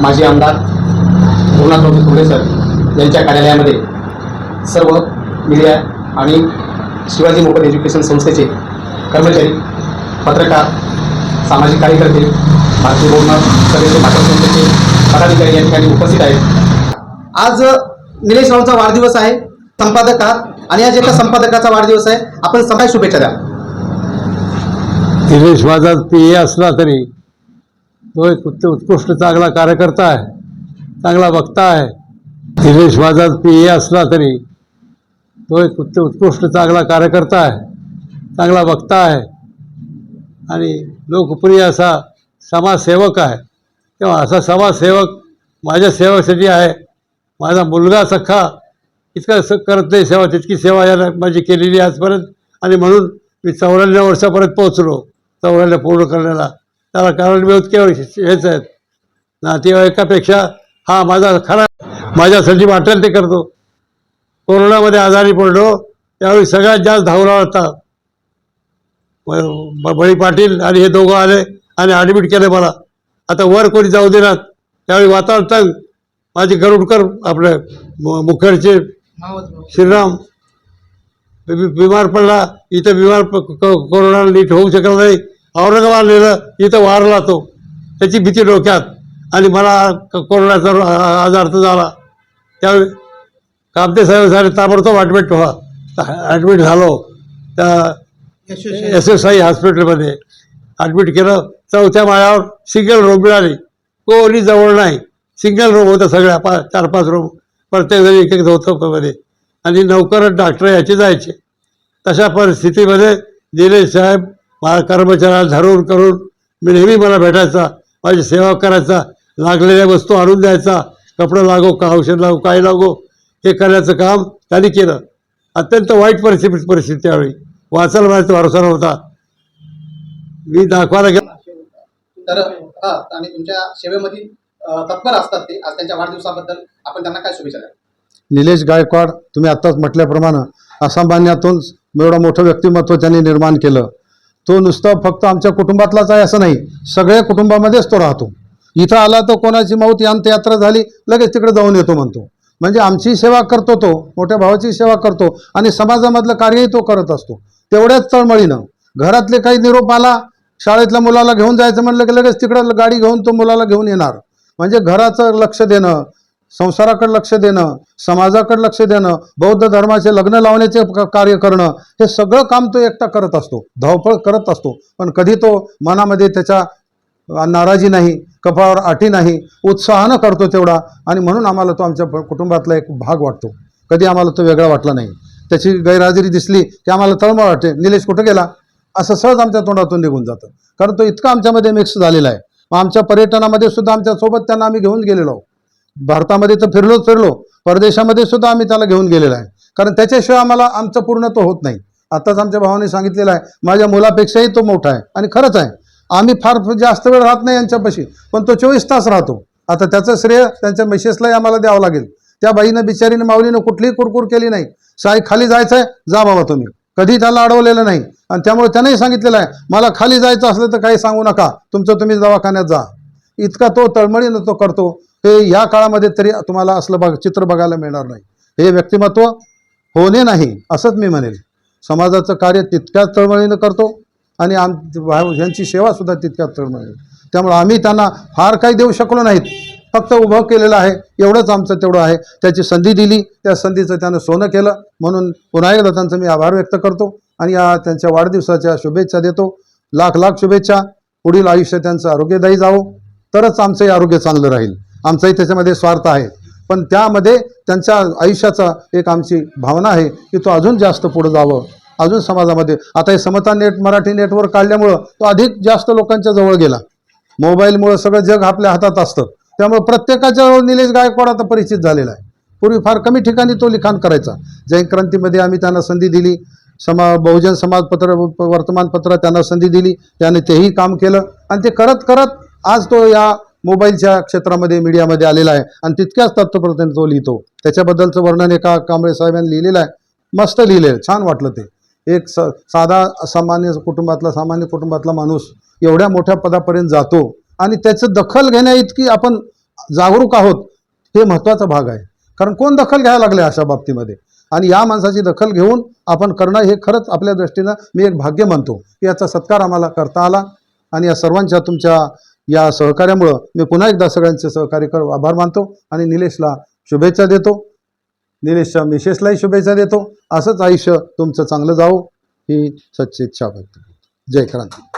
माजी आमदार गुरुनाथराव थोडे सर यांच्या कार्यालयामध्ये सर्व मीडिया आणि शिवाजी मोफत एज्युकेशन संस्थेचे कर्मचारी पत्रकार सामाजिक कार्यकर्ते भारतीय बहुमत सभेचे पाठक संस्थेचे पदाधिकारी या ठिकाणी उपस्थित आहेत. आज निलेश रावचा वाढदिवस आहे संपादक आहात आणि आज एका संपादकाचा वाढदिवस आहे. आपण सगळ्या शुभेच्छा द्या. निलेश माझा पी असला तरी तो एक उत्त उत्कृष्ट चांगला कार्यकर्ता आहे चांगला वक्ता आहे दिनेश माझा पी ए असला तरी तो एक उत्त उत्कृष्ट चांगला कार्यकर्ता आहे चांगला वक्ता आहे आणि लोकप्रिय असा समाजसेवक आहे तेव्हा असा समाजसेवक माझ्या सेवेसाठी आहे. माझा मुलगा सख्खा इतका स करत नाही सेवा तितकी सेवा याला माझी केलेली आहे आजपर्यंत. आणि म्हणून मी चौऱ्याण्णव वर्षापर्यंत पोहोचलो चौऱ्याण्णव पूर्ण करण्याला. त्याला कारण मी इतके हेच आहेत. नातेवाईकापेक्षा हा माझा खरा माझ्यासाठी वाटेल ते करतो. कोरोनामध्ये आजारी पडलो त्यावेळी सगळ्यात जास्त धावला होता. बळी पाटील आणि हे दोघं आले आणि ॲडमिट केले मला. आता वर कोणी जाऊ देणार? त्यावेळी वातावरण तंग. माझे गरुडकर आपले मुखर्जी श्रीराम बीमार बिमार पडला. इथं बिमार कोरोना नीट होऊ शकला नाही. औरंगाबाद नेलं इथं वारला तो. त्याची भीती डोक्यात. आणि मला कोरोनाचा आजार तर झाला. त्यावेळी कामते साहेब सारे ताबडतोब ॲडमिट व्हा. ॲडमिट झालो. त्या एस एस आय हॉस्पिटलमध्ये ॲडमिट केलं. चौथ्या माळ्यावर सिंगल रूम मिळाली. कोणी जवळ नाही. सिंगल रूम होतं सगळ्या पा चार पाच रूम प्रत्येक जण एक एक होतं मध्ये आणि नौकरच डॉक्टर याचे जायचे. तशा परिस्थितीमध्ये दिनेश साहेब मला कर्मचाऱ्याला धरून करून मी नेहमी मला भेटायचा माझी सेवा करायचा लागलेल्या वस्तू आणून द्यायचा कपडं लागो का औषध लागो काय लागो हे करण्याचं काम त्यांनी केलं. अत्यंत वाईट परिस्थिती परिस्थिती त्यावेळी वाचायला माझा भरोसा नव्हता. मी दाखवायला गेलो. तर हा आणि तुमच्या सेवेमध्ये तत्पर असतात ते आज त्यांच्या वाढदिवसाबद्दल आपण त्यांना काय शुभेच्छा द्या निलेश गायकवाड तुम्ही आत्ताच म्हटल्याप्रमाणे असामान्यातून एवढं मोठं व्यक्तिमत्व त्यांनी निर्माण केलं. तो नुसतं फक्त आमच्या कुटुंबातलाच आहे असं नाही सगळ्या कुटुंबामध्येच तो राहतो. इथं आला तर कोणाची मौत यात्रा झाली लगेच तिकडे जाऊन येतो म्हणतो. म्हणजे आमची सेवा करतो तो मोठ्या भावाची सेवा करतो आणि समाजामधलं कार्यही तो करत असतो. तेवढ्याच तळमळीनं घरातले काही निरोप आला शाळेतल्या मुलाला घेऊन जायचं म्हणलं की लगेच तिकडं गाडी घेऊन तो मुलाला घेऊन येणार. म्हणजे घराचं लक्ष देणं संसाराकडे लक्ष देणं समाजाकडे लक्ष देणं बौद्ध धर्माचे लग्न लावण्याचे क- कार्य करणं हे सगळं काम तो एकटा करत असतो धावपळ करत असतो. पण कधी तो मनामध्ये त्याच्या नाराजी नाही कपाळावर आठी नाही उत्साहानं करतो तेवढा आणि म्हणून आम्हाला तो आमच्या कुटुंबातला एक भाग वाटतो. कधी आम्हाला तो वेगळा वाटला नाही. त्याची गैरहजेरी दिसली की आम्हाला तळमळ वाटते निलेश कुठं गेला? असं सहज आमच्या तोंडातून निघून जातं. कारण तो इतका आमच्यामध्ये मिक्स झालेला आहे. मग आमच्या पर्यटनामध्ये सुद्धा आमच्यासोबत त्यांना आम्ही घेऊन गेलेलो आहोत. भारतामध्ये तर फिरलोच फिरलो. परदेशामध्ये सुद्धा आम्ही त्याला घेऊन गेलेलो आहे. कारण त्याच्याशिवाय आम्हाला आमचं पूर्णत्व होत नाही. आत्ताच आमच्या भावाने सांगितलेलं आहे माझ्या मुलापेक्षाही तो मोठा आहे. आणि खरंच आहे आम्ही फार जास्त वेळ राहत नाही यांच्यापाशी पण तो चोवीस तास राहतो. आता त्याचं श्रेय त्यांच्या मिसेसलाही आम्हाला द्यावं लागेल. त्या बाईनं बिचारीनं माऊलीनं कुठलीही कुरकुर केली नाही. साई खाली जायचं आहे जा बाबा तुम्ही. कधी त्याला अडवलेलं नाही. आणि त्यामुळे त्यानेही सांगितलेलं आहे मला खाली जायचं असलं तर काही सांगू नका. तुमचं तुम्ही दवाखान्यात जा. इतका तो तळमळीनं तो करतो हे या काळामध्ये तरी तुम्हाला असलं बघ चित्र बघायला मिळणार नाही. हे व्यक्तिमत्व होणे नाही असंच मी म्हणेल. समाजाचं कार्य तितक्याच तळमळीनं करतो आणि आम यांची सेवासुद्धा तितक्याच तळमळीनं. त्यामुळे आम्ही त्यांना फार काही देऊ शकलो नाहीत. फक्त उभं केलेलं आहे एवढंच आमचं तेवढं आहे. त्याची संधी दिली त्या संधीचं त्यानं सोनं केलं. म्हणून पुन्हा एकदा त्यांचं मी आभार व्यक्त करतो आणि या त्यांच्या वाढदिवसाच्या शुभेच्छा देतो. लाख लाख शुभेच्छा. पुढील आयुष्य त्यांचं आरोग्यदायी जावं. तरच आमचंही आरोग्य चांगलं राहील. आमचाही त्याच्यामध्ये स्वार्थ आहे. पण त्यामध्ये त्यांच्या आयुष्याचा एक आमची भावना आहे की तो अजून जास्त पुढं जावं. अजून समाजामध्ये आता हे समता नेट मराठी नेटवर्क काढल्यामुळं तो अधिक जास्त लोकांच्या जवळ गेला. मोबाईलमुळं सगळं जग आपल्या हातात असतं. त्यामुळे प्रत्येकाच्या निलेश गायकवाड आता परिचित झालेला आहे. पूर्वी फार कमी ठिकाणी तो लिखाण करायचा. जैन क्रांतीमध्ये आम्ही त्यांना संधी दिली. समा बहुजन समाजपत्र वर्तमानपत्र त्यांना संधी दिली. त्याने तेही काम केलं. आणि ते करत करत आज तो या मोबाईलच्या क्षेत्रामध्ये मीडियामध्ये आलेला आहे. आणि तितक्याच तत्वप्रत्यंत तो लिहितो. त्याच्याबद्दलचं वर्णन एका कांबळे साहेबांनी लिहिलेलं आहे. मस्त लिहिलेलं आहे. छान वाटलं ते. एक स साधा सामान्य कुटुंबातला सामान्य कुटुंबातला माणूस एवढ्या मोठ्या पदापर्यंत जातो आणि त्याचं दखल घेण्या इतकी आपण जागरूक आहोत हे महत्त्वाचा भाग आहे. कारण कोण दखल घ्यायला लागले अशा बाबतीमध्ये? आणि या माणसाची दखल घेऊन आपण करणं हे खरंच आपल्या दृष्टीनं मी एक भाग्य मानतो की याचा सत्कार आम्हाला करता आला. आणि या सर्वांच्या तुमच्या या सहकार्यामुळं मी पुन्हा एकदा सगळ्यांचे सहकार्य कर आभार मानतो आणि निलेशला शुभेच्छा देतो. निलेशच्या मिसेसलाही शुभेच्छा देतो. असंच आयुष्य तुमचं चांगलं जावो ही सच्ची इच्छा व्यक्त जय क्रांती.